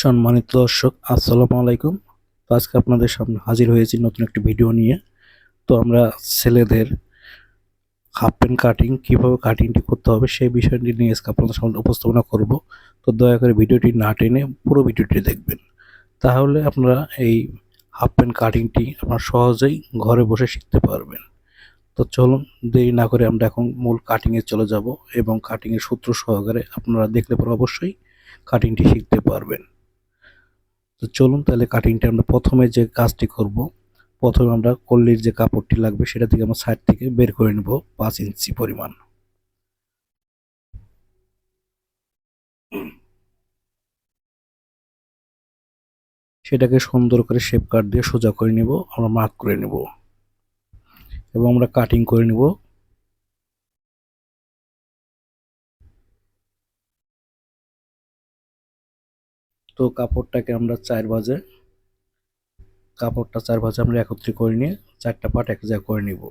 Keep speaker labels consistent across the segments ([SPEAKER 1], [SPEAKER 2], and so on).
[SPEAKER 1] সম্মানিত দর্শক, আসসালামু আলাইকুম। তো আজকে আপনাদের সামনে হাজির হয়েছি নতুন একটি ভিডিও নিয়ে। তো আমরা ছেলেদের হাফ প্যান্ট কাটিং কীভাবে কাটিংটি করতে হবে সেই বিষয়টি নিয়ে আজকে আপনাদের সামনে উপস্থাপনা করব। তো দয়া করে ভিডিওটি না টেনে পুরো ভিডিওটি দেখবেন। তাহলে আপনারা এই হাফ প্যান্ট কাটিংটি আপনারা সহজেই ঘরে বসে শিখতে পারবেন। তো চলুন, দেরি না করে আমরা এখন মূল কাটিংয়ে চলে যাব এবং কাটিংয়ের সূত্র সহকারে আপনারা দেখলে পরে অবশ্যই কাটিংটি শিখতে পারবেন। তো চলুন তাহলে কাটিংটা আমরা প্রথমে যে কাজটি করব, প্রথমে আমরা কল্লির যে কাপড়টি লাগবে সেটা থেকে আমরা সাইড থেকে বের করে নেব পাঁচ ইঞ্চি পরিমাণ। সেটাকে সুন্দর করে শেপ কাট দিয়ে সোজা করে নিব, আমরা মার্ক করে নেব। এবং আমরা কাটিং করে নিব তো কাপড়টাকে আমরা চার বাজে কাপড়টা চার ভাজে আমরা একত্রিত করে নিয়ে চারটা পাট এক জায়গায় করে নিব।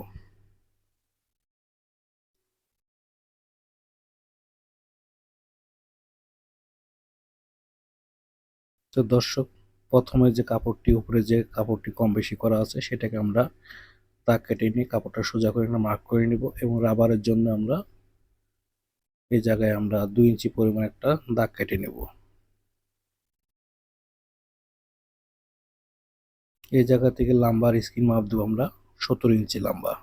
[SPEAKER 1] তো দর্শক, প্রথমে যে কাপড়টি, উপরে যে কাপড়টি কম বেশি করা আছে, সেটাকে আমরা তাক কেটে নিয়ে কাপড়টা সোজা করে মার্ক করে নিব এবং রাবারের জন্য আমরা এই জায়গায় আমরা দুই ইঞ্চি পরিমাণ একটা দাগ কেটে নেব। এই জায়গা থেকে লাম্বার স্ক্রিন মাপ দেবো আমরা সত্তর ইঞ্চি লম্বা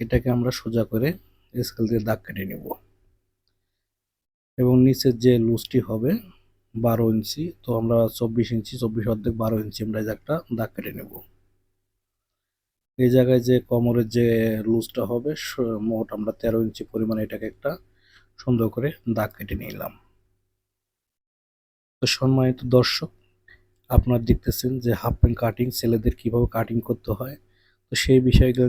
[SPEAKER 1] এটাকে আমরা সোজা করে স্কেল দিয়ে দাগ কেটে নেব। এবং নিচের যে লুজটি হবে বারো ইঞ্চি, তো আমরা চব্বিশ ইঞ্চি, চব্বিশ অর্ধেক বারো ইঞ্চি আমরা এই জায়গাটা দাগ কেটে নেব। এই জায়গায় যে কোমরের যে লুজটা হবে মোট আমরা তেরো ইঞ্চি পরিমাণে এটাকে একটা সুন্দর করে দাগ কেটে নিলাম। তো সম্মানিত দর্শক, আপনারা দেখতেছেন যে হাফ প্যান্ট কাটিং ছেলেদের কীভাবে কাটিং করতে হয়। তো সেই বিষয়গুলো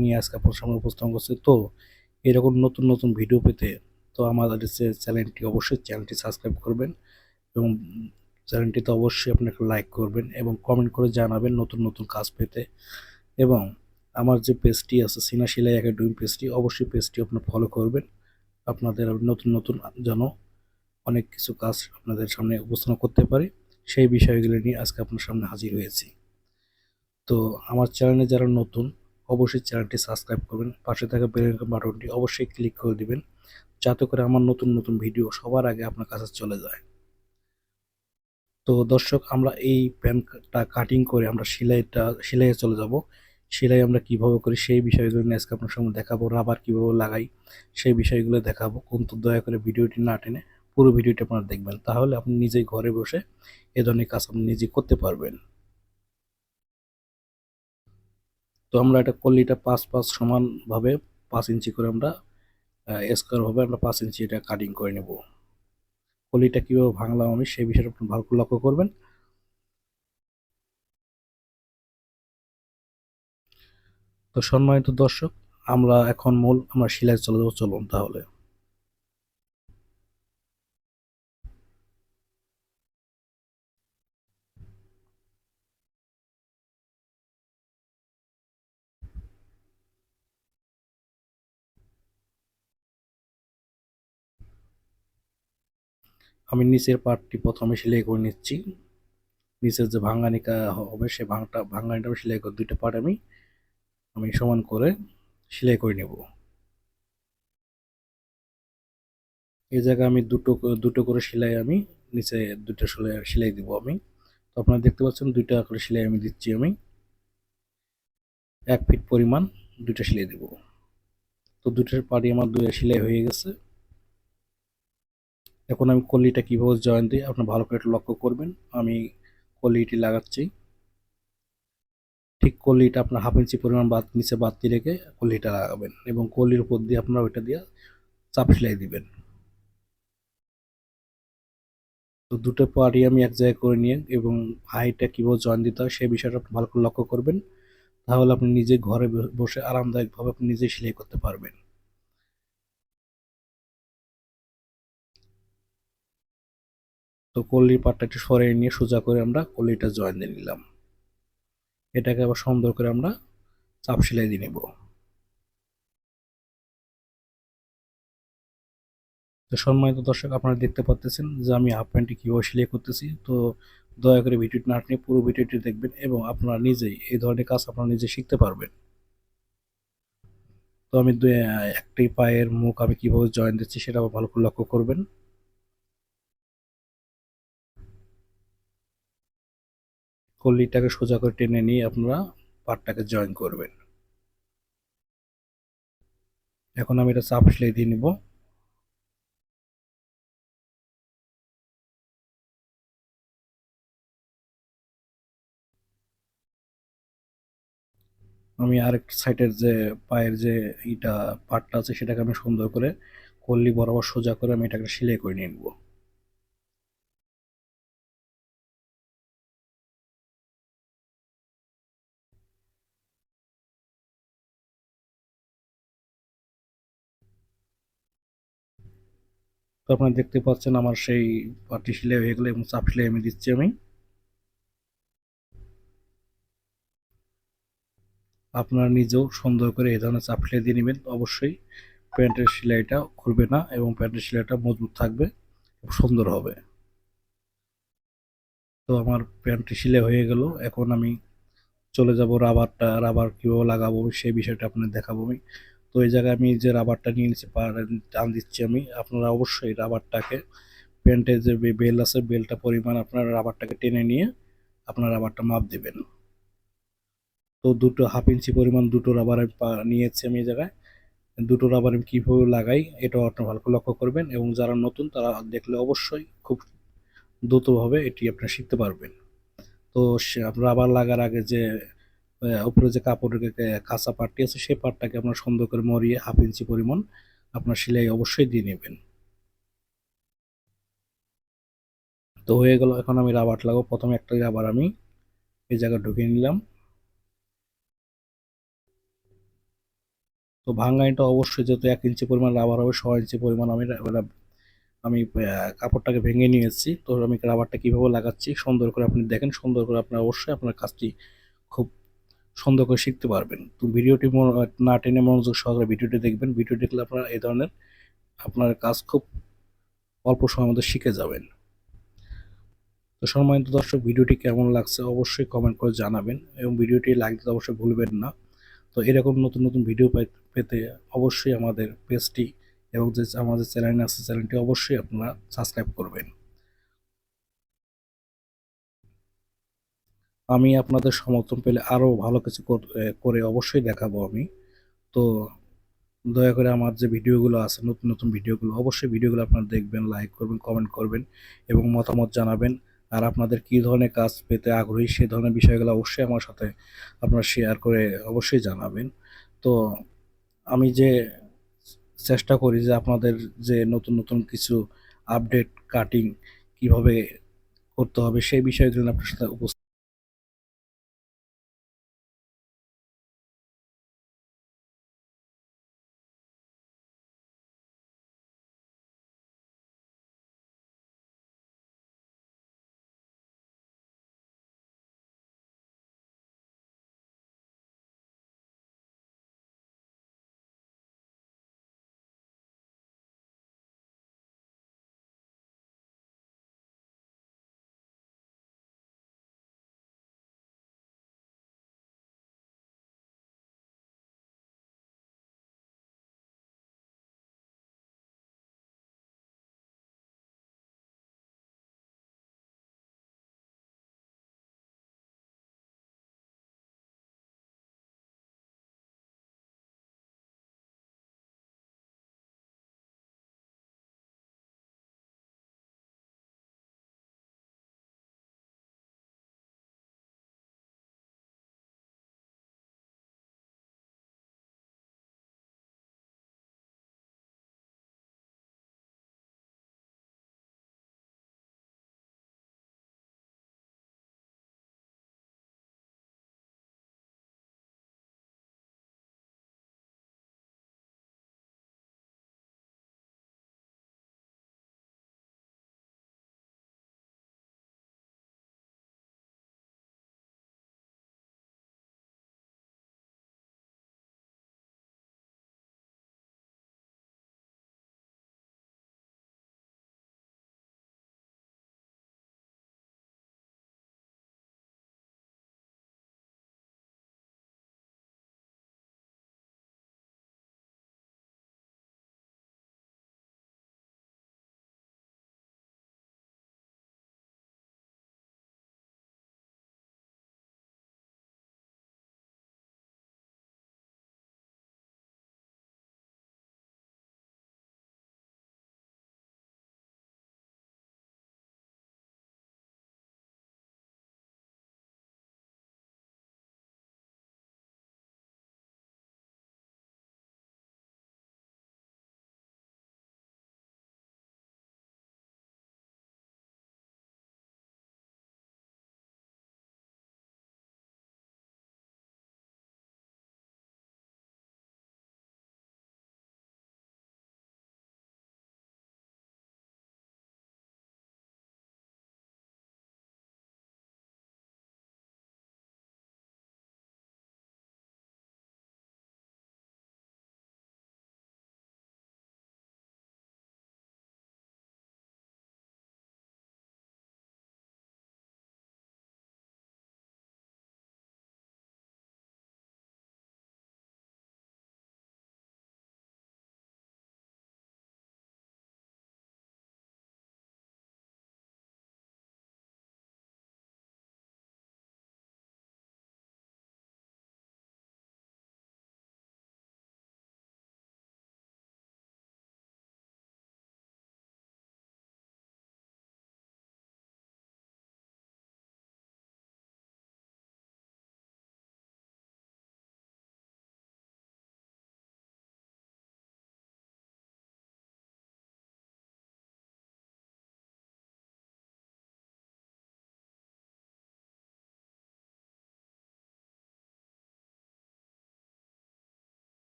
[SPEAKER 1] নিয়ে আজকে আপনার সামনে উপস্থাপন করছে। তো এরকম নতুন নতুন ভিডিও পেতে তো আমাদের চ্যানেলটি অবশ্যই চ্যানেলটি সাবস্ক্রাইব করবেন এবং চ্যানেলটিতে অবশ্যই আপনাকে লাইক করবেন এবং কমেন্ট করে জানাবেন নতুন নতুন কাজ পেতে। এবং আমার যে পেজটি আছে সিনা সিলাই একাডেমি পেজটি অবশ্যই পেজটি আপনার ফলো করবেন। আপনাদের নতুন নতুন যেন অনেক কিছু কাজ আপনাদের সামনে উপস্থাপন করতে পারি, সেই বিষয়গুলো নিয়ে আজকে আপনার সামনে হাজির হয়েছি। তো আমার চ্যানেলে যারা নতুন, অবশ্যই চ্যানেলটি সাবস্ক্রাইব করবেন, পাশে থাকা বেল বাটনটি অবশ্যই ক্লিক করে দিবেন, যাতে করে আমার নতুন নতুন ভিডিও সবার আগে আপনার কাছে চলে যায়। তো দর্শক, আমরা এই প্যান্টটা কাটিং করে আমরা সেলাইটা, সেলাইয়ে চলে যাব। সেলাই আমরা কীভাবে করি, সেই বিষয়গুলো নিয়ে আজকে আপনার সঙ্গে দেখাবো রাবার কীভাবে লাগাই, সেই বিষয়গুলো দেখাবো। কিন্তু দয়া করে ভিডিওটি না টেনে পুরো ভিডিওটি আপনারা দেখবেন। তাহলে আপনি নিজেই ঘরে বসে এ ধরনের কাজ আপনি নিজেই করতে পারবেন। তো আমরা এটা কলিটা পাঁচ পাঁচ সমানভাবে পাঁচ ইঞ্চি করে আমরা স্কোয়ারভাবে আমরা পাঁচ ইঞ্চি এটা কাটিং করে নেব। কলিটা কীভাবে ভাঙলাম আমি সেই বিষয়টা আপনি ভালো লক্ষ্য করবেন। তো সম্মানিত দর্শক, আমরা এখন মূল, আমরা শিলায় চলে যাব, চলুন তাহলে। আমি নিচের পার্টটি প্রথমে সেলাই করে নিচ্ছি। নিচের যে ভাঙ্গানিকা হবে, সে ভাঙটা, ভাঙ্গানিটা সেলাই করে, দুইটা পার্ট আমি আমি সমান করে সেলাই করে নেব। এই জায়গায় আমি দুটো দুটো করে সেলাই আমি নিচে দুটো সেলাই দিব আমি। তো আপনারা দেখতে পাচ্ছেন দুইটা করে সেলাই আমি দিচ্ছি আমি। এক ফিট পরিমাণ দুইটা সেলাই দেব। তো দুটোর পাড়ি আমার দুই সেলাই হয়ে গেছে। এখন আমি কলিটা কীভাবে জয়েন দিই, আপনার ভালো করে লক্ষ্য করবেন। আমি কলিটি লাগাচ্ছি। ঠিক কলিটা আপনার হাফ ইঞ্চি পরিমাণ বাদ, নিচে দিয়ে রেখে কলিটা লাগাবেন এবং কলির উপর দিয়ে আপনারা ওইটা দিয়ে চাপ সেলাই দিবেন। তো দুটো পার্টি আমি এক জায়গায় করে নিয়ে এবং হাইটটা কীভাবে জয়েন দিতে হয় সেই বিষয়টা ভালো করে লক্ষ্য করবেন। তাহলে আপনি নিজে ঘরে বসে আরামদায়কভাবে আপনি নিজে সেলাই করতে পারবেন। তো কলির পাটটা একটু সরিয়ে নিয়ে সোজা করে আমরা কলিটা জয়েন দিয়ে নিলাম। এটাকে আবার সুন্দর করে আমরা চাপ সেলাই দিয়ে নেব। তো সম্মানিত দর্শক, আপনারা দেখতে পাচ্তেছেন যে আমি হাফ প্যান্টটি কীভাবে সেলাই করতেছি। তো দয়া করে ভিডিওটি না আপনি পুরো ভিডিওটি দেখবেন এবং আপনারা নিজেই এই ধরনের কাজ আপনারা নিজে শিখতে পারবেন। তো আমি একটি পায়ের মুখ আমি কীভাবে জয়েন দিচ্ছি সেটা ভালো করে লক্ষ্য করবেন। কল্লিটাকে সোজা করে টেনে নিয়ে আপনারা পাটটাকে জয়েন করবেন। এখন আমি এটা চাপ সেলাই দিয়ে নিব। আমি আরেক সাইডের যে পায়ের যে ইটা, পাটটা আছে সেটাকে আমি সুন্দর করে কল্লি বরাবর সোজা করে আমি এটাকে সেলাই করে নিয়ে নেব। তো আপনারা দেখতে পাচ্ছেন আমার সেই পাটি সেলাই হয়ে গেলে এবং চাপ সেলাই আমি দিচ্ছি আমি। আপনারা নিজেও সুন্দর করে এই ধরনের চাপ সেলাই দিয়ে নেবেন। অবশ্যই প্যান্টের সেলাইটা খুলবে না এবং প্যান্টের সেলাইটা মজবুত থাকবে খুব সুন্দর হবে। তো আমার প্যান্টটি সেলাই হয়ে গেল। এখন আমি চলে যাব রাবারটা, রাবার কীভাবে লাগাবো সেই বিষয়টা আপনাদের দেখাবো আমি। তো এই জায়গায় আমি যে রাবারটা নিয়ে নিচ্ছি টান দিচ্ছি আমি, আপনারা অবশ্যই রাবারটাকে প্যান্টের যে বেল আছে, বেলটা পরিমাণ আপনারা রাবারটাকে টেনে নিয়ে আপনার রাবারটা মাপ দেবেন। তো দুটো হাফ ইঞ্চি পরিমাণ দুটো রাবার আমি নিয়েছি আমি এই জায়গায়। দুটো রাবার আমি কীভাবে লাগাই, এটাও আপনার ভালো করে লক্ষ্য করবেন এবং যারা নতুন তারা দেখলে অবশ্যই খুব দ্রুতভাবে এটি আপনারা শিখতে পারবেন। তো রাবার লাগার আগে যে উপরে যে কাপড়ের কাঁচা পাটটি আছে, সেই পাটটাকে আপনার সুন্দর করে মরিয়ে হাফ ইঞ্চি পরিমাণ আপনার সেলাই অবশ্যই দিয়ে নেবেন। তো হয়ে গেল, এখন আমি রাবার লাগাবো। প্রথমে একটা রাবার আমি এই জায়গায় ঢুকিয়ে নিলাম। তো ভাঙ্গাইটা অবশ্যই যেহেতু এক ইঞ্চি পরিমাণ রাবার হবে, ছ ইঞ্চি পরিমাণ আমি আমি কাপড়টাকে ভেঙে নিয়েছি। তো আমি রাবারটা কীভাবে লাগাচ্ছি, সুন্দর করে আপনি দেখেন, সুন্দর করে আপনার অবশ্যই আপনার কাজটি খুব সুন্দর করে শিখতে পারবেন। তো ভিডিওটি না টেনে মনোযোগ সহকারে ভিডিওটি দেখবেন। ভিডিও দেখলে আপনারা এই ধরনের আপনার কাজ খুব অল্প সময়ের মধ্যে শিখে যাবেন। তো সম্মানিত দর্শক, ভিডিওটি কেমন লাগছে অবশ্যই কমেন্ট করে জানাবেন এবং ভিডিওটি লাইক দিতে অবশ্যই ভুলবেন না। তো এরকম নতুন নতুন ভিডিও পেতে অবশ্যই আমাদের পেজটি এবং যে আমাদের চ্যানেল আছে চ্যানেলটি অবশ্যই আপনারা সাবস্ক্রাইব করবেন। আমি আপনাদের সমর্থন পেলে আরও ভালো কিছু করে অবশ্যই দেখাবো আমি। তো দয়া করে আমার যে ভিডিওগুলো আছে, নতুন নতুন ভিডিওগুলো, অবশ্যই ভিডিওগুলো আপনারা দেখবেন লাইক করবেন কমেন্ট করবেন এবং মতামত জানাবেন। আর আপনাদের কী ধরনের কাজ পেতে আগ্রহী সেই ধরনের বিষয়গুলো অবশ্যই আমার সাথে আপনারা শেয়ার করে অবশ্যই জানাবেন। তো আমি যে চেষ্টা করি যে আপনাদের যে নতুন নতুন কিছু আপডেট কাটিং কীভাবে করতে হবে সেই বিষয়গুলো আপনার সাথে উপস্থিত